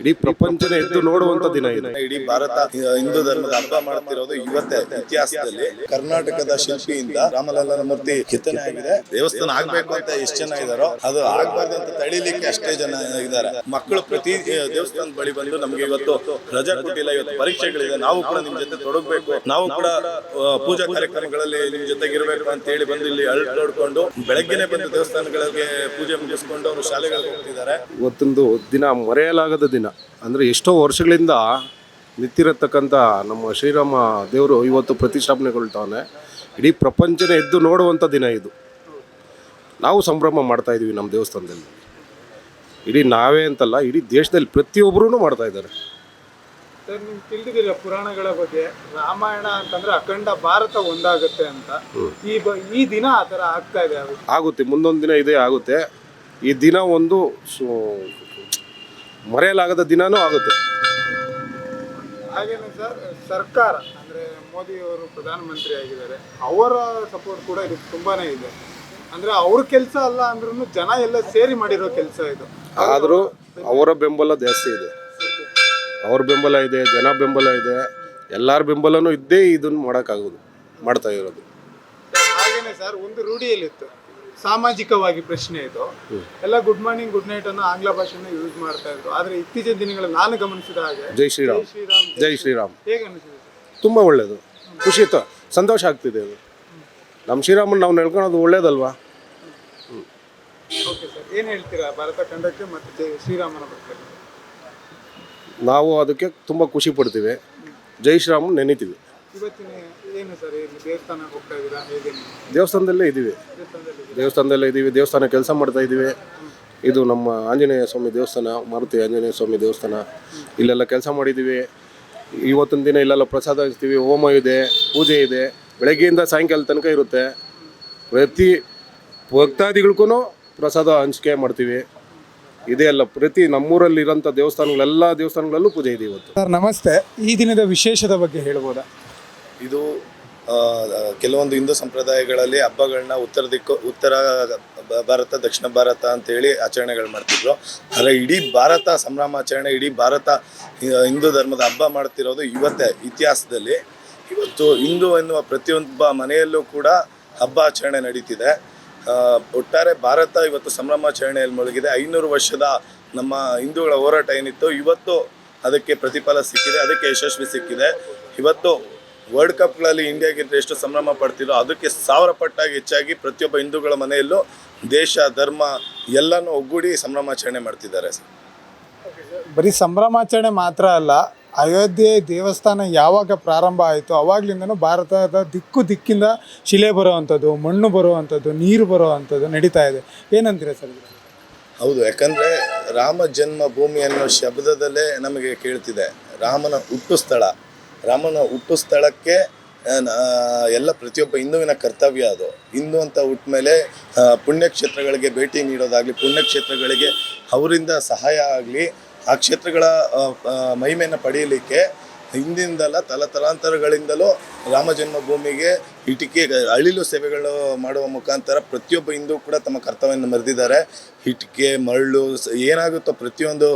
ಇಡೀ ಪ್ರಪಂಚನ ಎದ್ದು ನೋಡುವಂತ ದಿನ ಇದೆ. ಇಡೀ ಭಾರತ ಹಿಂದೂ ಧರ್ಮದ ಹಬ್ಬ ಮಾಡ್ತಿರೋದು ಇವತ್ತೇ ಇತಿಹಾಸದಲ್ಲಿ. ಕರ್ನಾಟಕದ ಶಿಲ್ಪಿಯಿಂದ ರಾಮಲಲ್ಲನ ಮೂರ್ತಿ ಕೆತ್ತನೆ ಆಗಿದೆ. ದೇವಸ್ಥಾನ ಆಗ್ಬೇಕು ಅಂತ ಎಷ್ಟು ಜನ ಇದಾರೋ ಅದು ಆಗ್ಬಾರ್ದು ಅಂತ ತಡಿಲಿಕ್ಕೆ ಅಷ್ಟೇ ಜನ ಇದ್ದಾರೆ. ಮಕ್ಕಳು ಪ್ರತಿ ದೇವಸ್ಥಾನ ಬಳಿ ಬಂದು ನಮ್ಗೆ ಇವತ್ತು ರಜಾ ಕೊಟ್ಟಿಲ್ಲ ಇವತ್ತು ಪರೀಕ್ಷೆಗಳಿದೆ. ನಾವು ಕೂಡ ನಿಮ್ ಜೊತೆ ತೊಡಗಬೇಕು. ನಾವು ಕೂಡ ಪೂಜಾ ಕಾರ್ಯಕ್ರಮಗಳಲ್ಲಿ ನಿಮ್ ಜೊತೆಗೆ ಇರಬೇಕು ಅಂತ ಹೇಳಿ ಬಂದು ಇಲ್ಲಿ ಅಳ್ ನೋಡ್ಕೊಂಡು ಬೆಳಗ್ಗೆನೆ ಬಂದು ದೇವಸ್ಥಾನಗಳಿಗೆ ಪೂಜೆ ಮುಗಿಸ್ಕೊಂಡು ಅವರು ಶಾಲೆಗಳಿಗೆ ಹೋಗ್ತಿದ್ದಾರೆ. ಇವತ್ತೊಂದು ದಿನ ಮರೆಯಲಾಗದ ದಿನ. ಅಂದ್ರೆ ಎಷ್ಟೋ ವರ್ಷಗಳಿಂದ ನಿಂತಿರತಕ್ಕಂಥ ನಮ್ಮ ಶ್ರೀರಾಮ ದೇವರು ಇವತ್ತು ಪ್ರತಿಷ್ಠಾಪನೆಗೊಳ್ತಾನೆ ಇಡೀ ಪ್ರಪಂಚನೇ ಎದ್ದು ನೋಡುವಂಥ ದಿನ ಇದು. ನಾವು ಸಂಭ್ರಮ ಮಾಡ್ತಾ ಇದ್ದೀವಿ ನಮ್ಮ ದೇವಸ್ಥಾನದಲ್ಲಿ. ಇಡೀ ನಾವೇ ಅಂತಲ್ಲ ಇಡೀ ದೇಶದಲ್ಲಿ ಪ್ರತಿಯೊಬ್ಬರೂ ಮಾಡ್ತಾ ಇದ್ದಾರೆ. ಸರ್ ನಿಮ್ಗೆ ತಿಳಿದಿಲ್ಲ ಪುರಾಣಗಳ ಬಗ್ಗೆ? ರಾಮಾಯಣ ಅಂತಂದ್ರೆ ಅಖಂಡ ಭಾರತ ಒಂದಾಗುತ್ತೆ ಅಂತ. ಈ ಬ ಈ ದಿನ ಆ ಥರ ಆಗ್ತಾ ಇದೆ ಆಗುತ್ತೆ ಮುಂದೊಂದು ದಿನ ಇದೇ ಆಗುತ್ತೆ. ಈ ದಿನ ಒಂದು ಮರೆಯಲಾಗದ ದಿನಾನೂ ಆಗುತ್ತೆ. ಹಾಗೇನೆ ಸರ್ ಸರ್ಕಾರ ಅಂದ್ರೆ ಮೋದಿ ಅವರು ಪ್ರಧಾನಮಂತ್ರಿ ಆಗಿದ್ದಾರೆ ಅವರ ಸಪೋರ್ಟ್ ಕೂಡ ಇದಕ್ಕೆ ತುಂಬಾನೇ ಇದೆ. ಅಂದ್ರೆ ಅವ್ರ ಕೆಲಸ ಅಲ್ಲ ಅಂದ್ರೂ ಜನ ಎಲ್ಲ ಸೇರಿ ಮಾಡಿರೋ ಕೆಲಸ ಇದು. ಆದರೂ ಅವರ ಬೆಂಬಲ ಜಾಸ್ತಿ ಇದೆ. ಅವ್ರ ಬೆಂಬಲ ಇದೆ ಜನ ಬೆಂಬಲ ಇದೆ ಎಲ್ಲರ ಬೆಂಬಲನೂ ಇದ್ದೇ ಇದನ್ನು ಮಾಡೋಕ್ಕಾಗೋದು ಮಾಡ್ತಾ ಇರೋದು. ಹಾಗೇನೆ ಸರ್ ಒಂದು ರೂಢಿಯಲ್ಲಿತ್ತು. ಸಾಮಾಜಿಕವಾಗಿ ಪ್ರಶ್ನೆ ಇದು. ಎಲ್ಲ ಗುಡ್ ಮಾರ್ನಿಂಗ್ ಗುಡ್ ನೈಟ್ ಅನ್ನು ಆಂಗ್ಲ ಭಾಷೆಯನ್ನು ಯೂಸ್ ಮಾಡ್ತಾ ಇದ್ರು. ಆದ್ರೆ ಇತ್ತೀಚಿನ ದಿನಗಳಲ್ಲಿ ನಾನು ಗಮನಿಸಿದ ಹಾಗೆ ಜೈ ಶ್ರೀರಾಮ್. ಜೈ ಶ್ರೀರಾಮ್ ಜೈ ಶ್ರೀರಾಮ್. ಹೇಗೆ ಅನಿಸಿದೆ? ತುಂಬ ಒಳ್ಳೆಯದು ಖುಷಿ ತ ಸಂತೋಷ ಆಗ್ತಿದೆ ಅದು. ನಮ್ಮ ಶ್ರೀರಾಮನ್ ನಾವು ನೆಲ್ಕೊಳೋದು ಒಳ್ಳೇದಲ್ವಾ? ಓಕೆ ಸರ್ ಏನು ಹೇಳ್ತೀರಾ? ಭಾರತ ಖಂಡಕ್ಕೆ ಮತ್ತು ಜೈ ಶ್ರೀರಾಮನ ಬಗ್ಗೆ? ನಾವು ಅದಕ್ಕೆ ತುಂಬ ಖುಷಿ ಪಡ್ತೀವಿ. ಜೈ ಶ್ರೀರಾಮನ್ ನೆನಿತೀವಿ. ದೇವಸ್ಥಾನದಲ್ಲೇ ಇದ್ದೀವಿ. ದೇವಸ್ಥಾನದಲ್ಲಿ ಇದ್ದೀವಿ. ದೇವಸ್ಥಾನ ಕೆಲಸ ಮಾಡ್ತಾ ಇದ್ದೀವಿ. ಇದು ನಮ್ಮ ಆಂಜನೇಯ ಸ್ವಾಮಿ ದೇವಸ್ಥಾನ ಮಾರುತಿ ಆಂಜನೇಯ ಸ್ವಾಮಿ ದೇವಸ್ಥಾನ. ಇಲ್ಲೆಲ್ಲ ಕೆಲಸ ಮಾಡಿದ್ದೀವಿ. ಇವತ್ತಿನ ದಿನ ಇಲ್ಲೆಲ್ಲ ಪ್ರಸಾದ ಹಚ್ತೀವಿ ಹೋಮ ಇದೆ ಪೂಜೆ ಇದೆ. ಬೆಳಗ್ಗೆಯಿಂದ ಸಾಯಂಕಾಲ ತನಕ ಇರುತ್ತೆ. ಪ್ರತಿ ಭಕ್ತಾದಿಗಳಿಗೂ ಪ್ರಸಾದ ಹಂಚಿಕೆ ಮಾಡ್ತೀವಿ. ಇದೇ ಅಲ್ಲ ಪ್ರತಿ ನಮ್ಮೂರಲ್ಲಿ ಇರೋಂಥ ದೇವಸ್ಥಾನಗಳೆಲ್ಲ ದೇವಸ್ಥಾನಗಳಲ್ಲೂ ಪೂಜೆ ಇದೆ ಇವತ್ತು. ಸರ್ ನಮಸ್ತೆ. ಈ ದಿನದ ವಿಶೇಷದ ಬಗ್ಗೆ ಹೇಳ್ಬೋದಾ? ಇದು ಕೆಲವೊಂದು ಹಿಂದೂ ಸಂಪ್ರದಾಯಗಳಲ್ಲಿ ಹಬ್ಬಗಳನ್ನ ಉತ್ತರ ದಿಕ್ಕು, ಉತ್ತರ ಭಾರತ, ದಕ್ಷಿಣ ಭಾರತ ಅಂತೇಳಿ ಆಚರಣೆಗಳು ಮಾಡ್ತಿದ್ರು. ಆದರೆ ಇಡೀ ಭಾರತ ಸಂಭ್ರಮಾಚರಣೆ, ಇಡೀ ಭಾರತ ಹಿಂದೂ ಧರ್ಮದ ಹಬ್ಬ ಮಾಡ್ತಿರೋದು ಇವತ್ತೇ, ಇತಿಹಾಸದಲ್ಲಿ. ಇವತ್ತು ಹಿಂದೂ ಎನ್ನುವ ಪ್ರತಿಯೊಬ್ಬ ಮನೆಯಲ್ಲೂ ಕೂಡ ಹಬ್ಬ ಆಚರಣೆ ನಡೀತಿದೆ. ಒಟ್ಟಾರೆ ಭಾರತ ಇವತ್ತು ಸಂಭ್ರಮಾಚರಣೆಯಲ್ಲಿ ಮುಳುಗಿದೆ. ಐನೂರು ವರ್ಷದ ನಮ್ಮ ಹಿಂದೂಗಳ ಹೋರಾಟ ಏನಿತ್ತು, ಇವತ್ತು ಅದಕ್ಕೆ ಪ್ರತಿಫಲ ಸಿಕ್ಕಿದೆ, ಅದಕ್ಕೆ ಯಶಸ್ವಿ ಸಿಕ್ಕಿದೆ. ಇವತ್ತು ವರ್ಲ್ಡ್ ಕಪ್ಗಳಲ್ಲಿ ಇಂಡಿಯಾಗಿಂತ ಎಷ್ಟು ಸಂಭ್ರಮ ಪಡ್ತಿರೋ ಅದಕ್ಕೆ ಸಾವಿರ ಪಟ್ಟಾಗಿ ಹೆಚ್ಚಾಗಿ ಪ್ರತಿಯೊಬ್ಬ ಹಿಂದೂಗಳ ಮನೆಯಲ್ಲೂ ದೇಶ ಧರ್ಮ ಎಲ್ಲನೂ ಒಗ್ಗೂಡಿ ಸಂಭ್ರಮಾಚರಣೆ ಮಾಡ್ತಿದ್ದಾರೆ ಬರೀ ಸಂಭ್ರಮಾಚರಣೆ ಮಾತ್ರ ಅಲ್ಲ ಅಯೋಧ್ಯೆ ದೇವಸ್ಥಾನ ಯಾವಾಗ ಪ್ರಾರಂಭ ಆಯಿತು ಅವಾಗ್ಲಿಂದನೂ ಭಾರತದ ದಿಕ್ಕು ದಿಕ್ಕಿಂದ ಶಿಲೆ ಬರುವಂಥದ್ದು ಮಣ್ಣು ಬರುವಂಥದ್ದು ನೀರು ಬರುವಂಥದ್ದು ನಡೀತಾ ಇದೆ. ಏನಂತೀರಾ ಸರ್ ಹೌದು ಯಾಕಂದರೆ ರಾಮ ಜನ್ಮ ಭೂಮಿ ಅನ್ನೋ ಶಬ್ದದಲ್ಲೇ ನಮಗೆ ಕೇಳ್ತಿದೆ. ರಾಮನ ಹುಟ್ಟು ಸ್ಥಳ. ರಾಮನ ಹುಟ್ಟು ಸ್ಥಳಕ್ಕೆ ಎಲ್ಲ ಪ್ರತಿಯೊಬ್ಬ ಹಿಂದುವಿನ ಕರ್ತವ್ಯ ಅದು. ಹಿಂದೂ ಅಂತ ಹುಟ್ಟ ಮೇಲೆ ಪುಣ್ಯಕ್ಷೇತ್ರಗಳಿಗೆ ಭೇಟಿ ನೀಡೋದಾಗಲಿ, ಪುಣ್ಯಕ್ಷೇತ್ರಗಳಿಗೆ ಅವರಿಂದ ಸಹಾಯ ಆಗಲಿ, ಆ ಕ್ಷೇತ್ರಗಳ ಮಹಿಮೆಯನ್ನು ಪಡೆಯಲಿಕ್ಕೆ ಹಿಂದಿಂದಲ್ಲ ತಲತಲಾಂತರಗಳಿಂದಲೂ ರಾಮ ಜನ್ಮಭೂಮಿಗೆ ಇಟಿಕೆ ಅಳಿಲು ಸೇವೆಗಳು ಮಾಡುವ ಮುಖಾಂತರ ಪ್ರತಿಯೊಬ್ಬ ಹಿಂದೂ ಕೂಡ ತಮ್ಮ ಕರ್ತವ್ಯವನ್ನು ಮರೆದಿದ್ದಾರೆ. ಇಟಿಕೆ ಮರಳು, ಏನಾಗುತ್ತೋ ಪ್ರತಿಯೊಂದು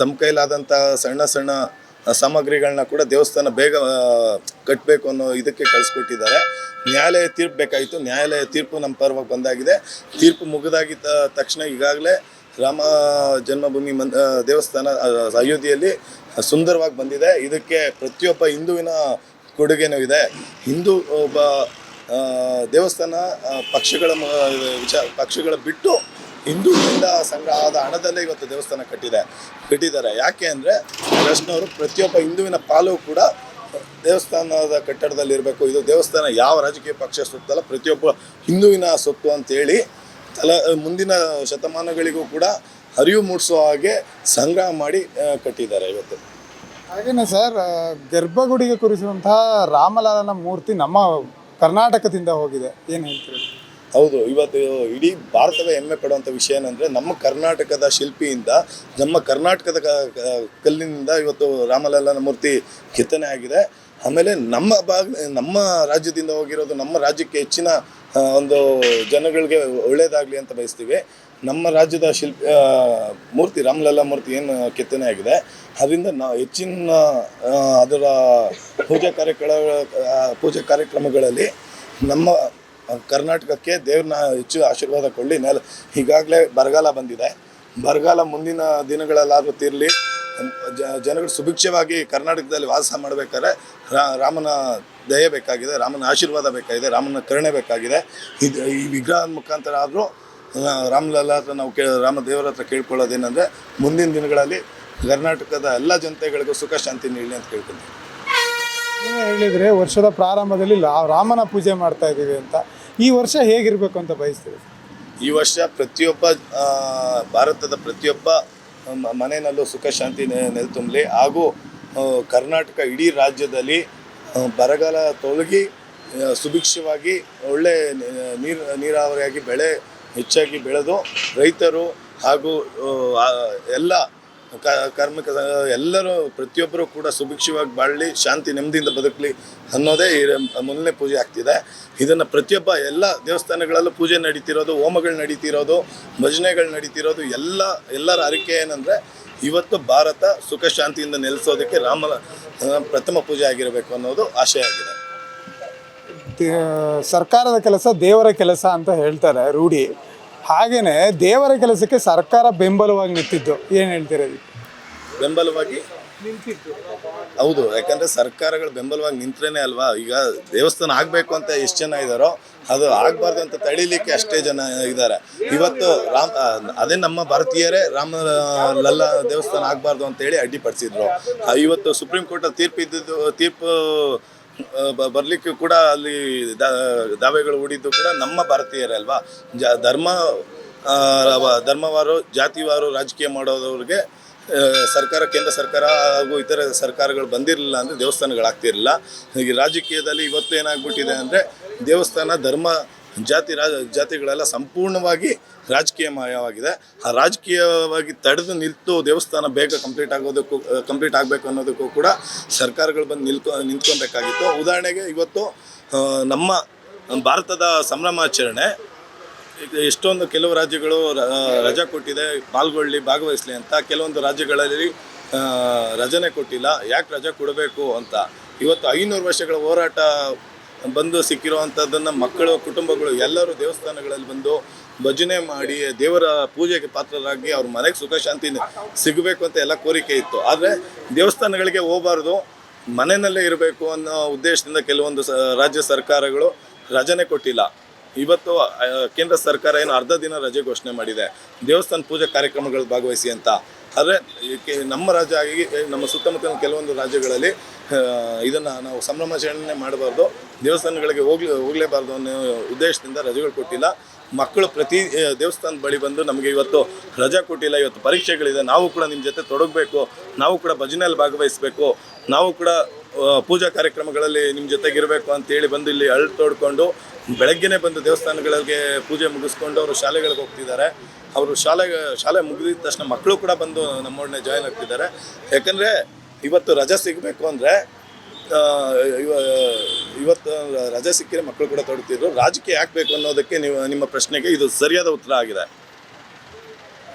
ತಮ್ಮ ಕೈಲಾದಂಥ ಸಣ್ಣ ಸಣ್ಣ ಸಾಮಗ್ರಿಗಳನ್ನ ಕೂಡ ದೇವಸ್ಥಾನ ಬೇಗ ಕಟ್ಟಬೇಕು ಅನ್ನೋ ಇದಕ್ಕೆ ಕಳಿಸ್ಕೊಟ್ಟಿದ್ದಾರೆ. ನ್ಯಾಯಾಲಯ ತೀರ್ಪು ಬೇಕಾಗಿತ್ತು ನ್ಯಾಯಾಲಯ ತೀರ್ಪು ನಮ್ಮ ಪರವಾಗಿ ಬಂದಾಗಿದೆ. ತೀರ್ಪು ಮುಗಿದಾಗಿದ್ದ ತಕ್ಷಣ ಈಗಾಗಲೇ ರಾಮ ಜನ್ಮಭೂಮಿ ಮನ್ ದೇವಸ್ಥಾನ ಅಯೋಧ್ಯೆಯಲ್ಲಿ ಸುಂದರವಾಗಿ ಬಂದಿದೆ. ಇದಕ್ಕೆ ಪ್ರತಿಯೊಬ್ಬ ಹಿಂದುವಿನ ಕೊಡುಗೆನೂ ಇದೆ. ಹಿಂದೂ ಒಬ್ಬ ದೇವಸ್ಥಾನ ಪಕ್ಷಗಳ ವಿಚಾರ, ಪಕ್ಷಗಳ ಬಿಟ್ಟು ಹಿಂದೂಗಳಿಂದ ಸಂಗ್ರಹ ಆದ ಹಣದಲ್ಲೇ ಇವತ್ತು ದೇವಸ್ಥಾನ ಕಟ್ಟಿದೆ, ಕಟ್ಟಿದ್ದಾರೆ. ಯಾಕೆ ಅಂದರೆ ಕೃಷ್ಣವರು ಪ್ರತಿಯೊಬ್ಬ ಹಿಂದುವಿನ ಪಾಲು ಕೂಡ ದೇವಸ್ಥಾನದ ಕಟ್ಟಡದಲ್ಲಿ ಇರಬೇಕು. ಇದು ದೇವಸ್ಥಾನ ಯಾವ ರಾಜಕೀಯ ಪಕ್ಷ ಸೊತ್ತಲ್ಲ, ಪ್ರತಿಯೊಬ್ಬ ಹಿಂದುವಿನ ಸೊತ್ತು ಅಂತೇಳಿ ತಲ, ಮುಂದಿನ ಶತಮಾನಗಳಿಗೂ ಕೂಡ ಅರಿವು ಮೂಡಿಸೋ ಹಾಗೆ ಸಂಗ್ರಹ ಮಾಡಿ ಕಟ್ಟಿದ್ದಾರೆ ಇವತ್ತು. ಹಾಗೇನೆ ಸರ್ ಗರ್ಭಗುಡಿಗೆ ಕುರಿಸಿದಂತಹ ರಾಮಲಾಲನ ಮೂರ್ತಿ ನಮ್ಮ ಕರ್ನಾಟಕದಿಂದ ಹೋಗಿದೆ. ಏನು ಹೇಳ್ತೀರಿ? ಹೌದು, ಇವತ್ತು ಇಡೀ ಭಾರತವೇ ಹೆಮ್ಮೆ ಪಡುವಂಥ ವಿಷಯ ಏನಂದರೆ, ನಮ್ಮ ಕರ್ನಾಟಕದ ಶಿಲ್ಪಿಯಿಂದ, ನಮ್ಮ ಕರ್ನಾಟಕದ ಕಲ್ಲಿನಿಂದ ಇವತ್ತು ರಾಮಲಲ್ಲನ ಮೂರ್ತಿ ಕೆತ್ತನೆ ಆಗಿದೆ. ಆಮೇಲೆ ನಮ್ಮ ಭಾಗ, ನಮ್ಮ ರಾಜ್ಯದಿಂದ ಹೋಗಿರೋದು, ನಮ್ಮ ರಾಜ್ಯಕ್ಕೆ ಹೆಚ್ಚಿನ ಒಂದು ಜನಗಳಿಗೆ ಒಳ್ಳೆಯದಾಗಲಿ ಅಂತ ಬಯಸ್ತೀವಿ. ನಮ್ಮ ರಾಜ್ಯದ ಶಿಲ್ಪ ಮೂರ್ತಿ, ರಾಮಲಲ್ಲಾ ಮೂರ್ತಿ ಏನು ಕೆತ್ತನೆ ಆಗಿದೆ. ಅದರಿಂದ ನಾವು ಹೆಚ್ಚಿನ ಅದರ ಪೂಜಾ ಕಾರ್ಯಕ್ರಮ ಪೂಜಾ ಕಾರ್ಯಕ್ರಮಗಳಲ್ಲಿ ನಮ್ಮ ಕರ್ನಾಟಕಕ್ಕೆ ದೇವ್ರನ್ನ ಹೆಚ್ಚು ಆಶೀರ್ವಾದ ಕೊಳ್ಳಿ ನೆಲ ಈಗಾಗಲೇ ಬರಗಾಲ ಬಂದಿದೆ. ಬರಗಾಲ ಮುಂದಿನ ದಿನಗಳಲ್ಲಾದರೂ ತೀರಲಿ. ಜ- ಜನಗಳು ಸುಭಿಕ್ಷವಾಗಿ ಕರ್ನಾಟಕದಲ್ಲಿ ವಾಸ ಮಾಡಬೇಕಾದ್ರೆ ರಾಮನ ದಯೆ ಬೇಕಾಗಿದೆ, ರಾಮನ ಆಶೀರ್ವಾದ ಬೇಕಾಗಿದೆ, ರಾಮನ ಕರುಣೆ ಬೇಕಾಗಿದೆ. ಇದು ಈ ವಿಗ್ರಹದ ಮುಖಾಂತರ ಆದರೂ ರಾಮಲಲ್ಲ ಹತ್ರ ನಾವು ಕೇ ರಾಮ ದೇವರ ಹತ್ರ ಕೇಳ್ಕೊಳ್ಳೋದೇನೆಂದರೆ, ಮುಂದಿನ ದಿನಗಳಲ್ಲಿ ಕರ್ನಾಟಕದ ಎಲ್ಲ ಜನತೆಗಳಿಗೂ ಸುಖ, ಶಾಂತಿ ನೀಡಲಿ ಅಂತ ಕೇಳ್ಕೊಳ್ತೀನಿ. ನೀವೇ ಹೇಳಿದ್ರೆ ವರ್ಷದ ಪ್ರಾರಂಭದಲ್ಲಿ ರಾಮನ ಪೂಜೆ ಮಾಡ್ತಾ ಇದ್ದೀವಿ ಅಂತ. ಈ ವರ್ಷ ಹೇಗಿರಬೇಕು ಅಂತ ಬಯಸ್ತೀವಿ ಈ ವರ್ಷ ಪ್ರತಿಯೊಬ್ಬ ಭಾರತದ ಪ್ರತಿಯೊಬ್ಬ ಮನೆಯಲ್ಲೂ ಸುಖ ಶಾಂತಿ ನೆಲೆತುಂಬಲಿ. ಹಾಗೂ ಕರ್ನಾಟಕ ಇಡೀ ರಾಜ್ಯದಲ್ಲಿ ಬರಗಾಲ ತೊಲಗಿ ಸುಭಿಕ್ಷವಾಗಿ ಒಳ್ಳೆ ನೀರು, ನೀರಾವರಿಯಾಗಿ ಬೆಳೆ ಹೆಚ್ಚಾಗಿ ಬೆಳೆದು ರೈತರು ಹಾಗೂ ಎಲ್ಲ ಕಾರ್ಮಿಕ ಎಲ್ಲರೂ ಪ್ರತಿಯೊಬ್ಬರೂ ಕೂಡ ಸುಭಿಕ್ಷವಾಗಿ ಬಾಳಲಿ ಶಾಂತಿ, ನೆಮ್ಮದಿಯಿಂದ ಬದುಕಲಿ ಅನ್ನೋದೇ ಈ ಮೊದಲನೇ ಪೂಜೆ ಆಗ್ತಿದೆ. ಇದನ್ನು ಪ್ರತಿಯೊಬ್ಬ ಎಲ್ಲ ದೇವಸ್ಥಾನಗಳಲ್ಲೂ ಪೂಜೆ ನಡೀತಿರೋದು, ಹೋಮಗಳು ನಡೀತಿರೋದು, ಭಜನೆಗಳು ನಡೀತಿರೋದು, ಎಲ್ಲ, ಎಲ್ಲರ ಅರಿಕೆ ಏನಂದರೆ ಇವತ್ತು ಭಾರತ ಸುಖ ಶಾಂತಿಯಿಂದ ನೆಲೆಸೋದಕ್ಕೆ ರಾಮ ಪ್ರಥಮ ಪೂಜೆ ಆಗಿರಬೇಕು ಅನ್ನೋದು ಆಶಯ ಆಗಿದೆ. ಸರ್ಕಾರದ ಕೆಲಸ ದೇವರ ಕೆಲಸ ಅಂತ ಹೇಳ್ತಾರೆ ರೂಢಿ. ಹಾಗೇನೆ ದೇವರ ಕೆಲಸಕ್ಕೆ ಸರ್ಕಾರ ಬೆಂಬಲವಾಗಿ ನಿಂತಿದ್ದು. ಏನು ಹೇಳ್ತಿರೋದು? ಬೆಂಬಲವಾಗಿ ಹೌದು ಯಾಕಂದ್ರೆ ಸರ್ಕಾರಗಳು ಬೆಂಬಲವಾಗಿ ನಿಂತ್ರೇನೆ ಅಲ್ವಾ? ಈಗ ದೇವಸ್ಥಾನ ಆಗಬೇಕು ಅಂತ ಎಷ್ಟು ಜನ ಇದ್ದಾರೋ ಅದು ಆಗ್ಬಾರ್ದು ಅಂತ ತಡೀಲಿಕ್ಕೆ ಅಷ್ಟೇ ಜನ ಇದ್ದಾರೆ ಇವತ್ತು ರಾಮ್ ಅದೇ ನಮ್ಮ ಭಾರತೀಯರೇ ರಾಮ ಲಲ್ಲ ದೇವಸ್ಥಾನ ಆಗಬಾರ್ದು ಅಂತೇಳಿ ಅಡ್ಡಿಪಡಿಸಿದ್ರು. ಆ, ಇವತ್ತು ಸುಪ್ರೀಂ ಕೋರ್ಟಲ್ಲಿ ತೀರ್ಪು ಇದ್ದಿದ್ದು ತೀರ್ಪು ಬರ್ಲಿಕ್ಕೆ ಕೂಡ ಅಲ್ಲಿ ದಾವೆಗಳು ಹೂಡಿದ್ದು ಕೂಡ ನಮ್ಮ ಭಾರತೀಯರೇ ಅಲ್ವಾ? ಜ, ಧರ್ಮ ಧರ್ಮವಾರು, ಜಾತಿವಾರು ರಾಜಕೀಯ ಮಾಡೋದವ್ರಿಗೆ ಸರ್ಕಾರ, ಕೇಂದ್ರ ಸರ್ಕಾರ ಹಾಗೂ ಇತರ ಸರ್ಕಾರಗಳು ಬಂದಿರಲಿಲ್ಲ ಅಂದರೆ ದೇವಸ್ಥಾನಗಳಾಗ್ತಿರಲಿಲ್ಲ. ಈಗ ರಾಜಕೀಯದಲ್ಲಿ ಇವತ್ತು ಏನಾಗ್ಬಿಟ್ಟಿದೆ ಅಂದರೆ ದೇವಸ್ಥಾನ, ಧರ್ಮ, ಜಾತಿ ರಾ ಜಾತಿಗಳೆಲ್ಲ ಸಂಪೂರ್ಣವಾಗಿ ರಾಜಕೀಯಮಯವಾಗಿದೆ. ಆ ರಾಜಕೀಯವಾಗಿ ತಡೆದು ನಿಂತು ದೇವಸ್ಥಾನ ಬೇಗ ಕಂಪ್ಲೀಟ್ ಆಗೋದಕ್ಕೂ ಕಂಪ್ಲೀಟ್ ಆಗಬೇಕು ಅನ್ನೋದಕ್ಕೂ ಕೂಡ ಸರ್ಕಾರಗಳು ಬಂದು ನಿಲ್ಕೊ ನಿಂತ್ಕೊಬೇಕಾಗಿತ್ತು ಉದಾಹರಣೆಗೆ ಇವತ್ತು ನಮ್ಮ ಭಾರತದ ಸಂಭ್ರಮಾಚರಣೆ, ಎಷ್ಟೊಂದು ಕೆಲವು ರಾಜ್ಯಗಳು ರಜಾ ಕೊಟ್ಟಿದೆ, ಪಾಲ್ಗೊಳ್ಳಿ, ಭಾಗವಹಿಸಲಿ ಅಂತ. ಕೆಲವೊಂದು ರಾಜ್ಯಗಳಲ್ಲಿ ರಜನೆ ಕೊಟ್ಟಿಲ್ಲ. ಯಾಕೆ ರಜಾ ಕೊಡಬೇಕು ಅಂತ? ಇವತ್ತು ಐನೂರು ವರ್ಷಗಳ ಹೋರಾಟ ಬಂದು ಸಿಕ್ಕಿರುವಂಥದ್ದನ್ನು ಮಕ್ಕಳು, ಕುಟುಂಬಗಳು, ಎಲ್ಲರೂ ದೇವಸ್ಥಾನಗಳಲ್ಲಿ ಬಂದು ಭಜನೆ ಮಾಡಿ ದೇವರ ಪೂಜೆಗೆ ಪಾತ್ರರಾಗಿ ಅವ್ರ ಮನೆಗೆ ಸುಖ ಶಾಂತಿ ಸಿಗಬೇಕು ಅಂತ ಎಲ್ಲ ಕೋರಿಕೆ ಇತ್ತು. ಆದರೆ ದೇವಸ್ಥಾನಗಳಿಗೆ ಹೋಗಬಾರ್ದು, ಮನೆಯಲ್ಲೇ ಇರಬೇಕು ಅನ್ನೋ ಉದ್ದೇಶದಿಂದ ಕೆಲವೊಂದು ರಾಜ್ಯ ಸರ್ಕಾರಗಳು ರಜನೆ ಕೊಟ್ಟಿಲ್ಲ. ಇವತ್ತು ಕೇಂದ್ರ ಸರ್ಕಾರ ಏನು ಅರ್ಧ ದಿನ ರಜೆ ಘೋಷಣೆ ಮಾಡಿದೆ. ದೇವಸ್ಥಾನ ಪೂಜೆ ಕಾರ್ಯಕ್ರಮಗಳು ಭಾಗವಹಿಸಿ ಅಂತ. ಆದರೆ ನಮ್ಮ ರಾಜ್ಯ ಆಗಿ ನಮ್ಮ ಸುತ್ತಮುತ್ತಲಿನ ಕೆಲವೊಂದು ರಾಜ್ಯಗಳಲ್ಲಿ ಇದನ್ನು ನಾವು ಸಂಭ್ರಮಾಚರಣೆ ಮಾಡಬಾರ್ದು, ದೇವಸ್ಥಾನಗಳಿಗೆ ಹೋಗ್ಲಿ, ಹೋಗಲೇಬಾರ್ದು ಅನ್ನೋ ಉದ್ದೇಶದಿಂದ ರಜೆಗಳು ಕೊಟ್ಟಿಲ್ಲ. ಮಕ್ಕಳು ಪ್ರತಿ ದೇವಸ್ಥಾನದ ಬಳಿ ಬಂದು ನಮಗೆ ಇವತ್ತು ರಜಾ ಕೊಟ್ಟಿಲ್ಲ, ಇವತ್ತು ಪರೀಕ್ಷೆಗಳಿದೆ, ನಾವು ಕೂಡ ನಿಮ್ಮ ಜೊತೆ ತೊಡಗಬೇಕು, ನಾವು ಕೂಡ ಭಜನೆಯಲ್ಲಿ ಭಾಗವಹಿಸಬೇಕು, ನಾವು ಕೂಡ ಪೂಜಾ ಕಾರ್ಯಕ್ರಮಗಳಲ್ಲಿ ನಿಮ್ಮ ಜೊತೆಗಿರಬೇಕು ಅಂತೇಳಿ ಬಂದು ಇಲ್ಲಿ ಅಳ್ ತೋಡ್ಕೊಂಡು ಬೆಳಗ್ಗೆನೇ ಬಂದು ದೇವಸ್ಥಾನಗಳಿಗೆ ಪೂಜೆ ಮುಗಿಸ್ಕೊಂಡು ಅವರು ಶಾಲೆಗಳಿಗೆ ಹೋಗ್ತಿದ್ದಾರೆ. ಅವರು ಶಾಲೆ ಶಾಲೆ ಮುಗಿದಿದ ತಕ್ಷಣ ಮಕ್ಕಳು ಕೂಡ ಬಂದು ನಮ್ಮೊಡನೆ ಜಾಯ್ನ್ ಆಗ್ತಿದ್ದಾರೆ. ಯಾಕಂದರೆ ಇವತ್ತು ರಜೆ ಸಿಗಬೇಕು ಅಂದರೆ ಇವ, ಇವತ್ತು ರಜೆ ಸಿಕ್ಕಿದ್ರೆ ಮಕ್ಕಳು ಕೂಡ ತೊಡಗ್ತಿದ್ರು ರಾಜಕೀಯ ಹಾಕಬೇಕು ಅನ್ನೋದಕ್ಕೆ ನೀವು ನಿಮ್ಮ ಪ್ರಶ್ನೆಗೆ ಇದು ಸರಿಯಾದ ಉತ್ತರ ಆಗಿದೆ.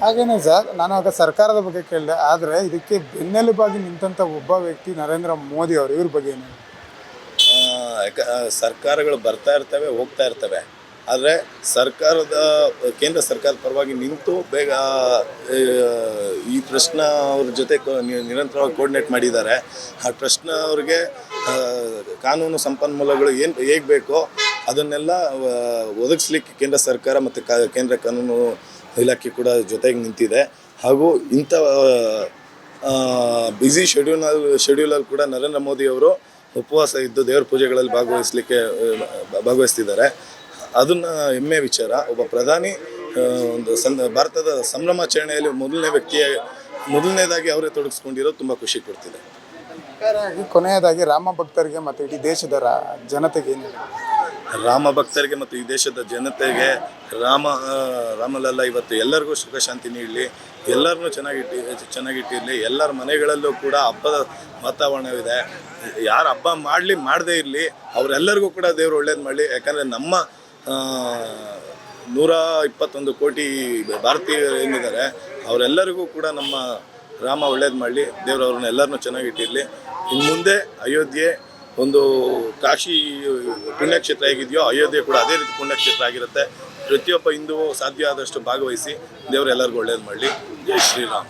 ಹಾಗೇನೆ ಸರ್, ನಾನು ಆಗ ಸರ್ಕಾರದ ಬಗ್ಗೆ ಕೇಳಿದೆ, ಆದರೆ ಇದಕ್ಕೆ ಬೆನ್ನೆಲುಬಾಗಿ ನಿಂತಂಥ ಒಬ್ಬ ವ್ಯಕ್ತಿ ನರೇಂದ್ರ ಮೋದಿ ಅವರು, ಇವ್ರ ಬಗ್ಗೆ ಏನು? ಸರ್ಕಾರಗಳು ಬರ್ತಾ ಇರ್ತವೆ, ಹೋಗ್ತಾ ಇರ್ತವೆ. ಆದರೆ ಸರ್ಕಾರದ, ಕೇಂದ್ರ ಸರ್ಕಾರದ ಪರವಾಗಿ ನಿಂತು ಬೇಗ ಈ ಪ್ರಶ್ನ ಅವ್ರ ಜೊತೆ ನಿರಂತರವಾಗಿ ಕೋರ್ಡಿನೇಟ್ ಮಾಡಿದ್ದಾರೆ. ಆ ಪ್ರಶ್ನ ಅವ್ರಿಗೆ ಕಾನೂನು ಸಂಪನ್ಮೂಲಗಳು ಏನು, ಹೇಗೆ ಬೇಕೋ ಅದನ್ನೆಲ್ಲ ಒದಗಿಸ್ಲಿಕ್ಕೆ ಕೇಂದ್ರ ಸರ್ಕಾರ ಮತ್ತು ಕೇಂದ್ರ ಕಾನೂನು ಇಲಾಖೆ ಕೂಡ ಜೊತೆಗೆ ನಿಂತಿದೆ. ಹಾಗೂ ಇಂಥ ಬ್ಯುಸಿ ಶೆಡ್ಯೂಲ್ನಲ್ಲಿ ಶೆಡ್ಯೂಲಲ್ಲಿ ಕೂಡ ನರೇಂದ್ರ ಮೋದಿ ಅವರು ಉಪವಾಸ ಇದ್ದು ದೇವ್ರ ಪೂಜೆಗಳಲ್ಲಿ ಭಾಗವಹಿಸಲಿಕ್ಕೆ ಭಾಗವಹಿಸ್ತಿದ್ದಾರೆ. ಅದನ್ನು ಹೆಮ್ಮೆ ವಿಚಾರ. ಒಬ್ಬ ಪ್ರಧಾನಿ ಒಂದು ಸಂ, ಭಾರತದ ಸಂಭ್ರಮಾಚರಣೆಯಲ್ಲಿ ಮೊದಲನೇ ವ್ಯಕ್ತಿಯ, ಮೊದಲನೇದಾಗಿ ಅವರೇ ತೊಡಗಿಸ್ಕೊಂಡಿರೋದು ತುಂಬ ಖುಷಿ ಕೊಡ್ತಿದೆ. ಕೊನೆಯದಾಗಿ ರಾಮ ಭಕ್ತರಿಗೆ ಮತ್ತು ಇಡೀ ದೇಶದ ಜನತೆಗೆ ರಾಮ ಭಕ್ತರಿಗೆ ಮತ್ತು ಈ ದೇಶದ ಜನತೆಗೆ ರಾಮ ರಾಮಲಲ್ಲ ಇವತ್ತು ಎಲ್ಲರಿಗೂ ಸುಖ ಶಾಂತಿ ನೀಡಲಿ. ಎಲ್ಲರನ್ನೂ ಚೆನ್ನಾಗಿಟ್ಟಿ ಚೆನ್ನಾಗಿಟ್ಟಿರಲಿ ಎಲ್ಲರ ಮನೆಗಳಲ್ಲೂ ಕೂಡ ಹಬ್ಬದ ವಾತಾವರಣವಿದೆ. ಯಾರು ಹಬ್ಬ ಮಾಡಲಿ, ಮಾಡದೇ ಇರಲಿ. ಅವರೆಲ್ಲರಿಗೂ ಕೂಡ ದೇವರು ಒಳ್ಳೇದು ಮಾಡಲಿ. ಯಾಕಂದರೆ ನಮ್ಮ ನೂರ ಇಪ್ಪತ್ತೊಂದು ಕೋಟಿ ಭಾರತೀಯರು ಏನಿದ್ದಾರೆ, ಅವರೆಲ್ಲರಿಗೂ ಕೂಡ ನಮ್ಮ ರಾಮ ಒಳ್ಳೇದು ಮಾಡಲಿ. ದೇವರು ಅವ್ರನ್ನ ಎಲ್ಲರನ್ನೂ ಚೆನ್ನಾಗಿಟ್ಟಿರಲಿ ಇನ್ನು ಮುಂದೆ ಅಯೋಧ್ಯೆ ಒಂದು ಕಾಶಿ ಪುಣ್ಯಕ್ಷೇತ್ರ ಹೇಗಿದೆಯೋ ಅಯೋಧ್ಯೆ ಕೂಡ ಅದೇ ರೀತಿ ಪುಣ್ಯಕ್ಷೇತ್ರ ಆಗಿರುತ್ತೆ. ಪ್ರತಿಯೊಬ್ಬ ಹಿಂದೂ ಸಾಧ್ಯ ಆದಷ್ಟು ಭಾಗವಹಿಸಿ ದೇವರು ಎಲ್ಲರಿಗೂ ಒಳ್ಳೇದು ಮಾಡಲಿ. ಜೈ ಶ್ರೀರಾಮ್.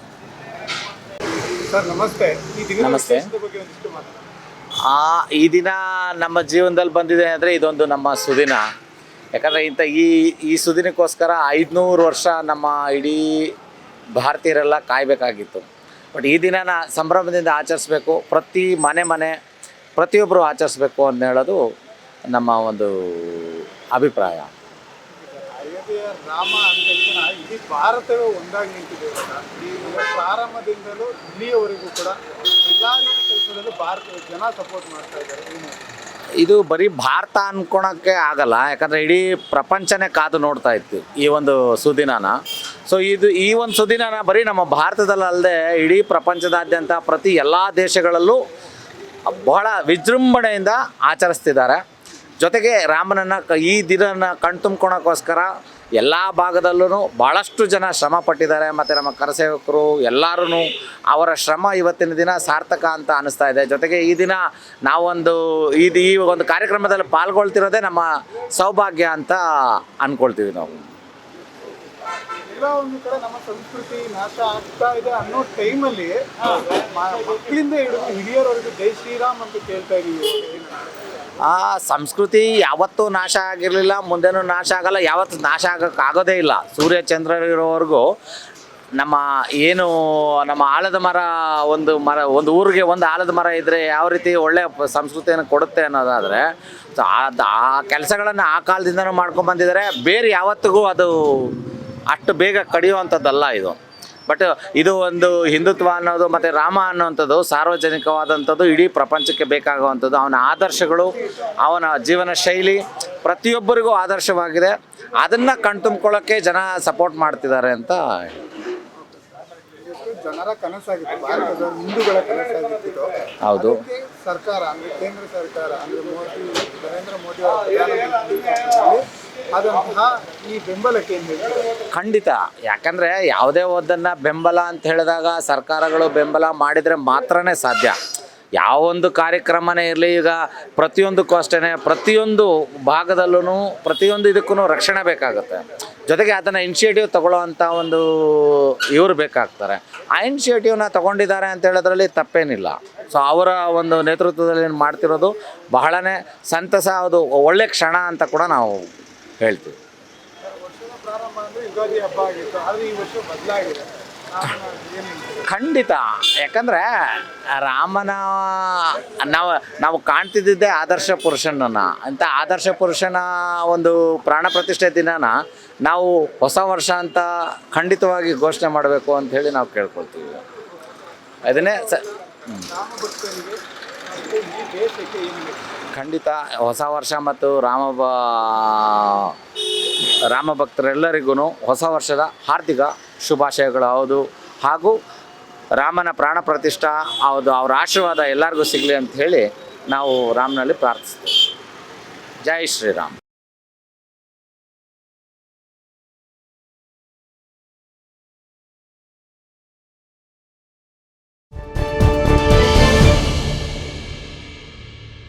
ಸರ್ ನಮಸ್ತೆ. ಈ ದಿನದ ನಮಸ್ತೆ. ಬಗ್ಗೆ ಒಂದಿಷ್ಟು ಮಾತಾಡಿ. ಆ ಈ ದಿನ ನಮ್ಮ ಜೀವನದಲ್ಲಿ ಬಂದಿದೆ ಅಂದರೆ ಇದೊಂದು ನಮ್ಮ ಸುದಿನ. ಯಾಕಂದರೆ ಇಂಥ ಈ ಈ ಸುದಿನಕ್ಕೋಸ್ಕರ ಐದುನೂರು ವರ್ಷ ನಮ್ಮ ಇಡೀ ಭಾರತೀಯರೆಲ್ಲ ಕಾಯಬೇಕಾಗಿತ್ತು. ಬಟ್ ಈ ದಿನನ ಸಂಭ್ರಮದಿಂದ ಆಚರಿಸಬೇಕು. ಪ್ರತಿ ಮನೆ ಮನೆ ಪ್ರತಿಯೊಬ್ಬರು ಆಚರಿಸ್ಬೇಕು ಅಂತ ಹೇಳೋದು ನಮ್ಮ ಒಂದು ಅಭಿಪ್ರಾಯ. ರಾಮ ಅಂದ ತಕ್ಷಣ ಇಡೀ ಭಾರತವೇ ಒಂದಾಗಿ ನಿಂತಿದೆ ಈ ಒಂದು ಪ್ರಾರಂಭದಿಂದಲೂ ಇಲ್ಲಿಯವರೆಗೂ ಕೂಡ ಎಲ್ಲಾ ರೀತಿ ಕೆಲಸದಲ್ಲೂ ಭಾರತದ ಜನ ಸಪೋರ್ಟ್ ಮಾಡ್ತಾ ಇದ್ದಾರೆ. ಇದು ಬರೀ ಭಾರತ ಅನ್ಕೊಳಕ್ಕೆ ಆಗಲ್ಲ ಯಾಕಂದರೆ ಇಡೀ ಪ್ರಪಂಚನೇ ಕಾದು ನೋಡ್ತಾ ಇತ್ತು ಈ ಒಂದು ಸುದಿನಾನ. ಸೊ ಇದು ಈ ಒಂದು ಸುದಿನಾನ ಬರೀ ನಮ್ಮ ಭಾರತದಲ್ಲದೆ ಇಡೀ ಪ್ರಪಂಚದಾದ್ಯಂತ ಪ್ರತಿ ಎಲ್ಲ ದೇಶಗಳಲ್ಲೂ ಬಹಳ ವಿಜೃಂಭಣೆಯಿಂದ ಆಚರಿಸ್ತಿದ್ದಾರೆ. ಜೊತೆಗೆ ರಾಮನನ್ನ ಈ ದಿನನ ಕಣ್ತುಂಬ್ಕೊಳಕ್ಕೋಸ್ಕರ ಎಲ್ಲ ಭಾಗದಲ್ಲೂ ಭಾಳಷ್ಟು ಜನ ಶ್ರಮ ಪಟ್ಟಿದ್ದಾರೆ. ಮತ್ತು ನಮ್ಮ ಕರಸೇವಕರು ಎಲ್ಲರೂ ಅವರ ಶ್ರಮ ಇವತ್ತಿನ ದಿನ ಸಾರ್ಥಕ ಅಂತ ಅನಿಸ್ತಾ ಇದೆ. ಜೊತೆಗೆ ಈ ದಿನ ನಾವೊಂದು ಇದು ಈ ಒಂದು ಕಾರ್ಯಕ್ರಮದಲ್ಲಿ ಪಾಲ್ಗೊಳ್ತಿರೋದೇ ನಮ್ಮ ಸೌಭಾಗ್ಯ ಅಂತ ಅಂದ್ಕೊಳ್ತೀವಿ ನಾವು. ಎಲ್ಲ ಒಂದು ಕಡೆ ನಮ್ಮ ಸಂಸ್ಕೃತಿ ನಾಶ ಆಗ್ತಾ ಇದೆ ಅನ್ನೋ ಟೈಮಲ್ಲಿ ಮಕ್ಕಳಿಂದ ಹಿಡಿದು ಹಿರಿಯರವರೆಗೂ ಜೈ ಶ್ರೀರಾಮ್ ಅಂತ ಕೇಳ್ತಾ ಇದೀವಿ. ಆ ಸಂಸ್ಕೃತಿ ಯಾವತ್ತೂ ನಾಶ ಆಗಿರಲಿಲ್ಲ ಮುಂದೆನೂ ನಾಶ ಆಗಲ್ಲ ಯಾವತ್ತೂ ನಾಶ ಆಗಕ್ಕೆ ಆಗೋದೇ ಇಲ್ಲ. ಸೂರ್ಯ ಚಂದ್ರರಿರೋವರೆಗೂ ನಮ್ಮ ಏನು ನಮ್ಮ ಆಲದ ಮರ ಒಂದು ಮರ ಒಂದು ಊರಿಗೆ ಒಂದು ಆಲದ ಮರ ಇದ್ದರೆ ಯಾವ ರೀತಿ ಒಳ್ಳೆ ಪ- ಸಂಸ್ಕೃತಿಯನ್ನು ಕೊಡುತ್ತೆ ಅನ್ನೋದಾದರೆ ಸೊ ಆ ಆ ಕೆಲಸಗಳನ್ನು ಆ ಕಾಲದಿಂದನೂ ಮಾಡ್ಕೊಂಡು ಬಂದಿದ್ದಾರೆ. ಬೇರೆ ಯಾವತ್ತಿಗೂ ಅದು ಅಷ್ಟು ಬೇಗ ಕಡಿಯುವಂಥದ್ದಲ್ಲ ಇದು. ಬಟ್ ಇದು ಒಂದು ಹಿಂದುತ್ವ ಅನ್ನೋದು ಮತ್ತು ರಾಮ ಅನ್ನೋವಂಥದ್ದು ಸಾರ್ವಜನಿಕವಾದಂಥದ್ದು ಇಡೀ ಪ್ರಪಂಚಕ್ಕೆ ಬೇಕಾಗುವಂಥದ್ದು. ಅವನ ಆದರ್ಶಗಳು ಅವನ ಜೀವನ ಶೈಲಿ ಪ್ರತಿಯೊಬ್ಬರಿಗೂ ಆದರ್ಶವಾಗಿದೆ. ಅದನ್ನು ಕಣ್ತುಂಬ್ಕೊಳ್ಳೋಕ್ಕೆ ಜನ ಸಪೋರ್ಟ್ ಮಾಡ್ತಿದ್ದಾರೆ ಅಂತ ಜನರ ಕನಸಾಗಿತ್ತು. ಭಾರತದ ಹಿಂದೂಗಳ ಕನಸಾಗಿತ್ತು ಹೌದು. ಸರ್ಕಾರ ಅಂದ್ರೆ ಕೇಂದ್ರ ಸರ್ಕಾರ ಅಂದ್ರೆ ಮೋದಿ ನರೇಂದ್ರ ಮೋದಿ ಆದಂತಹ ಈ ಬೆಂಬಲಕ್ಕೆ? ಖಂಡಿತ. ಯಾಕಂದರೆ ಯಾವುದೇ ಒಂದನ್ನ ಬೆಂಬಲ ಅಂತ ಹೇಳಿದಾಗ ಸರ್ಕಾರಗಳು ಬೆಂಬಲ ಮಾಡಿದರೆ ಮಾತ್ರನೇ ಸಾಧ್ಯ. ಯಾವ ಒಂದು ಕಾರ್ಯಕ್ರಮನೇ ಇರಲಿ, ಈಗ ಪ್ರತಿಯೊಂದಕ್ಕೂ ಅಷ್ಟೇ ಪ್ರತಿಯೊಂದು ಭಾಗದಲ್ಲೂ ಪ್ರತಿಯೊಂದು ಇದಕ್ಕೂ ರಕ್ಷಣೆ ಬೇಕಾಗುತ್ತೆ. ಜೊತೆಗೆ ಅದನ್ನು ಇನಿಷಿಯೇಟಿವ್ ತಗೊಳ್ಳೋವಂಥ ಒಂದು ಇವರು ಬೇಕಾಗ್ತಾರೆ. ಆ ಇನಿಷಿಯೇಟಿವ್ನ ತಗೊಂಡಿದ್ದಾರೆ ಅಂತ ಹೇಳೋದ್ರಲ್ಲಿ ತಪ್ಪೇನಿಲ್ಲ. ಸೊ ಅವರ ಒಂದು ನೇತೃತ್ವದಲ್ಲಿ ಮಾಡ್ತಿರೋದು, ಬಹಳನೇ ಸಂತಸ, ಅದು ಒಳ್ಳೆ ಕ್ಷಣ ಅಂತ ಕೂಡ ನಾವು ಹೇಳ್ತೀವಿ? ಖಂಡಿತ. ಯಾಕಂದರೆ ರಾಮನ ನಾವು ನಾವು ಕಾಣ್ತಿದ್ದಿದ್ದೇ ಆದರ್ಶ ಪುರುಷನನ್ನು. ಅಂತ ಆದರ್ಶ ಪುರುಷನ ಒಂದು ಪ್ರಾಣ ಪ್ರತಿಷ್ಠೆ ದಿನನ ನಾವು ಹೊಸ ವರ್ಷ ಅಂತ ಖಂಡಿತವಾಗಿ ಘೋಷಣೆ ಮಾಡಬೇಕು ಅಂತ ಹೇಳಿ ನಾವು ಕೇಳ್ಕೊಳ್ತೀವಿ. ಅದನ್ನೇ ಸ ಖಂಡಿತ ಹೊಸ ವರ್ಷ ಮತ್ತು ರಾಮ ರಾಮ ಭಕ್ತರೆಲ್ಲರಿಗೂ ಹೊಸ ವರ್ಷದ ಹಾರ್ದಿಕ ಶುಭಾಶಯಗಳು. ಹೌದು. ಹಾಗೂ ರಾಮನ ಪ್ರಾಣ ಪ್ರತಿಷ್ಠಾ, ಹೌದು, ಅವರ ಆಶೀರ್ವಾದ ಎಲ್ಲರಿಗೂ ಸಿಗಲಿ ಅಂತ ಹೇಳಿ ನಾವು ರಾಮನಲ್ಲಿ ಪ್ರಾರ್ಥಿಸ್ತೀವಿ. ಜೈ ಶ್ರೀರಾಮ್.